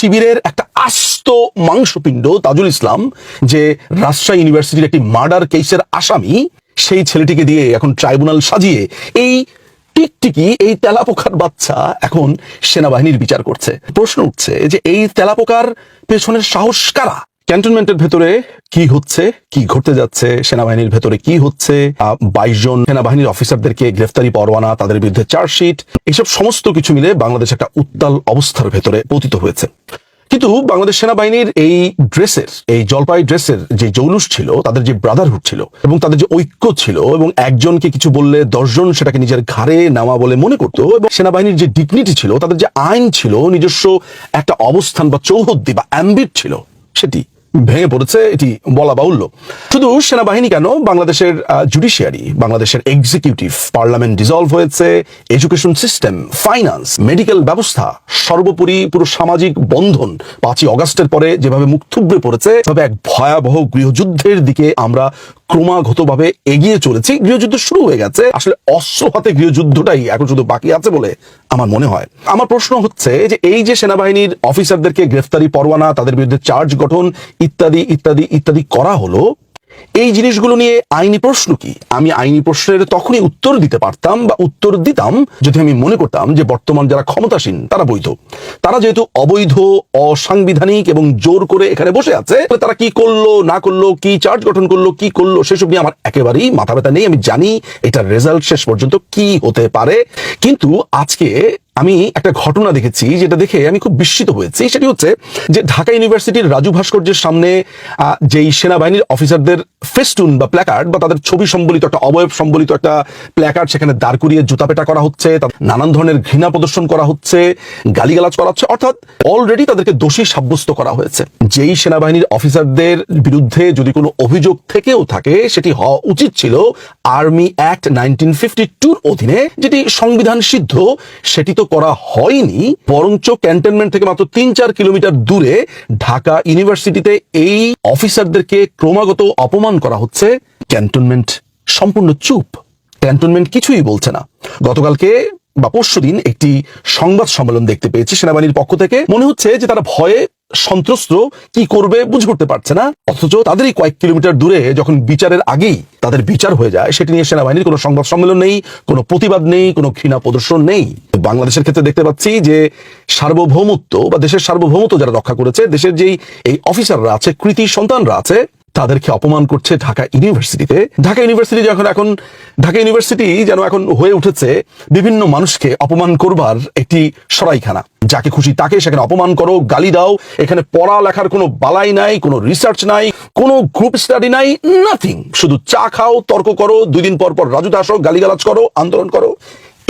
শিবিরের একটা আস্ত মাংসপিণ্ড তাজুল ইসলাম, যে রাজশাহী ইউনিভার্সিটির একটি মার্ডার কেসের আসামি, সেই ছেলেটিকে দিয়ে এখন ট্রাইব্যুনাল সাজিয়ে এই টিকটিকি, এই তেলাপোকার বাচ্চা এখন সেনাবাহিনীর বিচার করছে। প্রশ্ন উঠছে যে এই তেলাপোকার পেছনের সাহস কারা? ক্যান্টনমেন্টের ভেতরে কি হচ্ছে, কি ঘটতে যাচ্ছে, সেনাবাহিনীর ভেতরে কি হচ্ছে বাইশ জন সেনাবাহিনীর অফিসারদেরকে গ্রেফতারি পরোয়ানা, তাদের বিরুদ্ধে চার্জশিট এইসব সমস্ত কিছু মিলে বাংলাদেশ একটা উত্তাল অবস্থার ভেতরে পতিত হয়েছে। কিন্তু বাংলাদেশ সেনাবাহিনীর এই ড্রেসের, এই জলপাই ড্রেসের যে জৌলুস ছিল, তাদের যে ব্রাদারহুড ছিল এবং তাদের যে ঐক্য ছিল এবং একজনকে কিছু বললে দশজন সেটাকে নিজের ঘাড়ে নেওয়া বলে মনে করতো এবং সেনাবাহিনীর যে ডিগনিটি ছিল, তাদের যে আইন ছিল, নিজস্ব একটা অবস্থান বা চৌহদ্দি বা অ্যাম্বিট ছিল, সেটি ভেঙে পড়েছে, এটি বলা বাহুল্য। শুধু সেনাবাহিনী কেন, বাংলাদেশের জুডিশিয়ারি বাংলাদেশের এক্সিকিউটিভ পার্লামেন্ট ডিজলভ হয়েছে এডুকেশন সিস্টেম ফাইন্যান্স মেডিকেল ব্যবস্থা, সর্বোপরি পুরো সামাজিক বন্ধন। পাঁচই অগাস্টের পরে যেভাবে মুখ পড়েছে তবে এক ভয়াবহ গৃহযুদ্ধের দিকে আমরা ক্রমাগতভাবে এগিয়ে চলেছি। গৃহযুদ্ধ শুরু হয়ে গেছে। আসলে অস্ত্র হাতে গৃহযুদ্ধটাই এখন শুধু বাকি আছে বলে আমার মনে হয়। আমার প্রশ্ন হচ্ছে যে এই যে সেনাবাহিনীর অফিসারদেরকে গ্রেফতারি পরোয়ানা, তাদের বিরুদ্ধে চার্জ গঠন ইত্যাদি ইত্যাদি ইত্যাদি করা হলো এই জিনিসগুলো নিয়ে আইনি প্রশ্ন কি? আমি আইনি প্রশ্নের তখনই উত্তর দিতে পারতাম বা উত্তর দিতাম যদি আমি মনে করতাম যে বর্তমান যারা ক্ষমতাসীন, তারা বৈধ। তারা যেহেতু অবৈধ, অসাংবিধানিক এবং জোর করে এখানে বসে আছে তারা কি করল, না করল, কি চার্জ গঠন করল, কি করল, সেসব নিয়ে আমার একেবারেই মাথা ব্যথা নেই। আমি জানি এটার রেজাল্ট শেষ পর্যন্ত কি হতে পারে। কিন্তু আজকে আমি একটা ঘটনা দেখেছি যেটা দেখে আমি খুব বিস্মিত হয়েছি। সেটি হচ্ছে যে ঢাকা ইউনিভার্সিটির রাজু ভাস্কর্যের সামনে যেই সেনাবাহিনীর অফিসারদের ফেস্টুন বা প্ল্যাকার্ড বা তাদের ছবি সম্বলিত একটা অবয়ব সম্বলিত একটা প্ল্যাকার্ড, সেখানে দাঁড় করিয়ে জুতাপেটা করা হচ্ছে নানান ধরনের ঘৃণা প্রদর্শন করা হচ্ছে, গালিগালাজ করা হচ্ছে, অর্থাৎ অলরেডি তাদেরকে দোষী সাব্যস্ত করা হয়েছে। যেই সেনাবাহিনীর অফিসারদের বিরুদ্ধে যদি কোনো অভিযোগ থেকেও থাকে, সেটি হওয়া উচিত ছিল আর্মি অ্যাক্ট নাইনটিন ফিফটি টুর অধীনে, যেটি সংবিধান সিদ্ধ, সেটি তো করা হয়নি, বরঞ্চ ক্যান্টনমেন্ট থেকে মাত্র তিন চার কিলোমিটার দূরে ঢাকা ইউনিভার্সিটিতে এই অফিসারদেরকে ক্রমাগত অপমান করা হচ্ছে। ক্যান্টনমেন্ট সম্পূর্ণ চুপ। ক্যান্টনমেন্ট কিছুই বলছে না। গতকালকে বা পরশুদিন একটি সংবাদ সম্মেলন দেখতে পেয়েছি সেনাবাহিনীর পক্ষ থেকে। মনে হচ্ছে যে তারা ভয়ে সন্ত্রস্ত কি করবে বুঝে করতে পারছে না। অথচ তাদেরই কয়েক কিলোমিটার দূরে যখন বিচারের আগেই তাদের বিচার হয়ে যায়, সেটি নিয়ে সেনাবাহিনীর কোনো সংবাদ সম্মেলন নেই, কোনো প্রতিবাদ নেই, কোনো ঘৃণা প্রদর্শন নেই। বাংলাদেশের ক্ষেত্রে দেখতে পাচ্ছি যে সার্বভৌমত্ব বা দেশের সার্বভৌমত্ব যারা রক্ষা করেছে, দেশের যেই এই অফিসাররা আছে, কৃতি সন্তানরা আছে তাদেরকে অপমান করছে ঢাকা ইউনিভার্সিটিতে। ঢাকা ইউনিভার্সিটি যখন এখন, ঢাকা ইউনিভার্সিটি যেন এখন হয়ে উঠেছে, বিভিন্ন মানুষকে অপমান করবার একটি সরাইখানা। যাকে খুশি তাকে সেখানে অপমান করো, গালি দাও, এখানে পড়া লেখার কোনো বালাই নাই, কোনো রিসার্চ নাই, কোনো গ্রুপ স্টাডি নাই নাথিং শুধু চা খাও, তর্ক করো দুই দিন পর পর রাজুতে আসো, গালিগালাজ করো, আন্দোলন করো।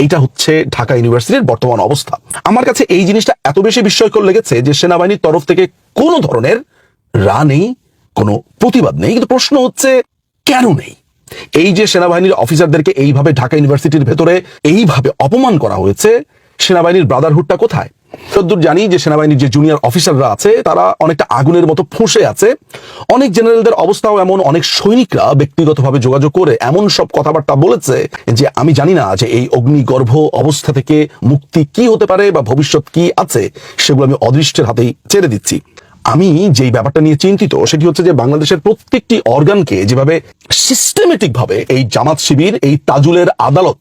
এটা হচ্ছে ঢাকা ইউনিভার্সিটির বর্তমান অবস্থা। আমার কাছে এই জিনিসটা এত বেশি বিস্ময়কর লেগেছে যে সেনাবাহিনীর তরফ থেকে কোনো ধরনের রা নেই কোনো প্রতিবাদ নেই, কিন্তু প্রশ্ন হচ্ছে কেন নেই? এই যে সেনাবাহিনীর অফিসারদেরকে এইভাবে ঢাকা ইউনিভার্সিটির ভেতরে এইভাবে অপমান করা হয়েছে, সেনাবাহিনীর ব্রাদারহুডটা কোথায়? যদ্দূর জানি যে সেনাবাহিনীর যে জুনিয়র অফিসাররা আছে, তারা অনেকটা আগুনের মতো ফুঁসে আছে। অনেক জেনারেলদের অবস্থাও এমন, অনেক সৈনিকরা ব্যক্তিগতভাবে যোগাযোগ করে এমন সব কথাবার্তা বলেছে যে আমি জানি না যে এই অগ্নিগর্ভ অবস্থা থেকে মুক্তি কি হতে পারে বা ভবিষ্যৎ কি আছে, সেগুলো আমি অদৃষ্টের হাতেই ছেড়ে দিচ্ছি। আমি যেই ব্যাপারটা নিয়ে চিন্তিত, সেটি হচ্ছে যে বাংলাদেশের প্রত্যেকটি অর্গানকে যেভাবে সিস্টেমেটিক ভাবে এই জামাত শিবির, এই তাজুলের আদালত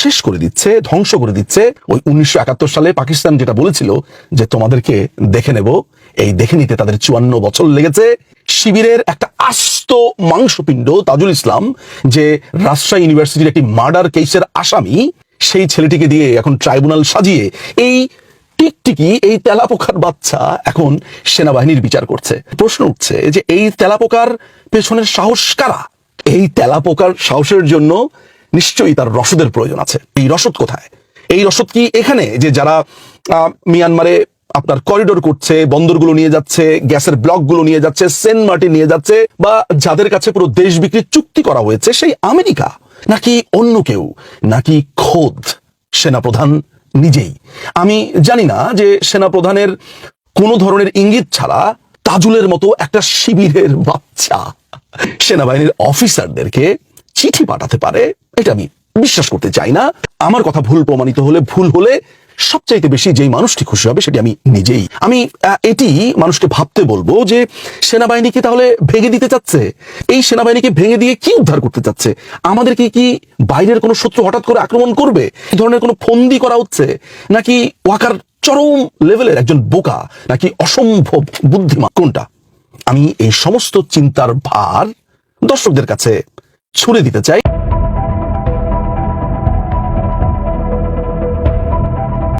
শেষ করে দিচ্ছে, ধ্বংস করে দিচ্ছে, ওই উনিশশো একাত্তর সালে পাকিস্তান যেটা বলেছিল যে তোমাদেরকে দেখে নেব, এই দেখে নিতে তাদের চুয়ান্ন বছর লেগেছে। শিবিরের একটা আস্ত মাংসপিণ্ড তাজুল ইসলাম, যে রাজশাহী ইউনিভার্সিটির একটি মার্ডার কেসের আসামি, সেই ছেলেটিকে দিয়ে এখন ট্রাইব্যুনাল সাজিয়ে এই টিকটিকি এই তেলাপোকার বাচ্চা এখন সেনাবাহিনীর বিচার করছে। প্রশ্ন উঠছে যে এই তেলাপোকার পেছনের সাহস কারা? এই তেলাপোকার সাহসের জন্য নিশ্চয়ই তার রসদের প্রয়োজন আছে। এই রসদ কোথায়? এই রসদ কি এখানে? যে যারা মিয়ানমারে আপনার করিডোর করছে, বন্দরগুলো নিয়ে যাচ্ছে, গ্যাসের ব্লকগুলো নিয়ে যাচ্ছে, সেন্ট মার্টিন নিয়ে যাচ্ছে, বা যাদের কাছে পুরো দেশ বিক্রির চুক্তি করা হয়েছে, সেই আমেরিকা? নাকি অন্য কেউ? নাকি খোদ? সেনাপ্রধান নিজেই। আমি জানি না যে সেনাপ্রধানের কোনো ধরনের ইঙ্গিত ছাড়া তাজুলের মতো একটা শিবিরের বাচ্চা সেনাবাহিনীর অফিসারদেরকে চিঠি পাঠাতে পারে, এটা আমি বিশ্বাস করতে চাই না। আমার কথা ভুল প্রমাণিত হলে ভুল হলে সবচাইতে বেশি যেই মানুষটি খুশি হবে সেটি আমি নিজেই। আমি এটি মানুষকে ভাবতে বলব যে সেনাবাহিনীকে তাহলে ভেঙে দিতে চাচ্ছে। এই সেনাবাহিনীকে ভেঙে দিয়ে কি উদ্ধার করতে চাচ্ছে? আমাদেরকে কি বাইরের কোনো শত্রু হঠাৎ করে আক্রমণ করবে? এই ধরনের কোনো ফন্দি করা হচ্ছে? নাকি ওয়াকার চরম লেভেলের একজন বোকা নাকি অসম্ভব বুদ্ধিমান? কোনটা? আমি এই সমস্ত চিন্তার ভার দর্শকদের কাছে ছুড়ে দিতে চাই।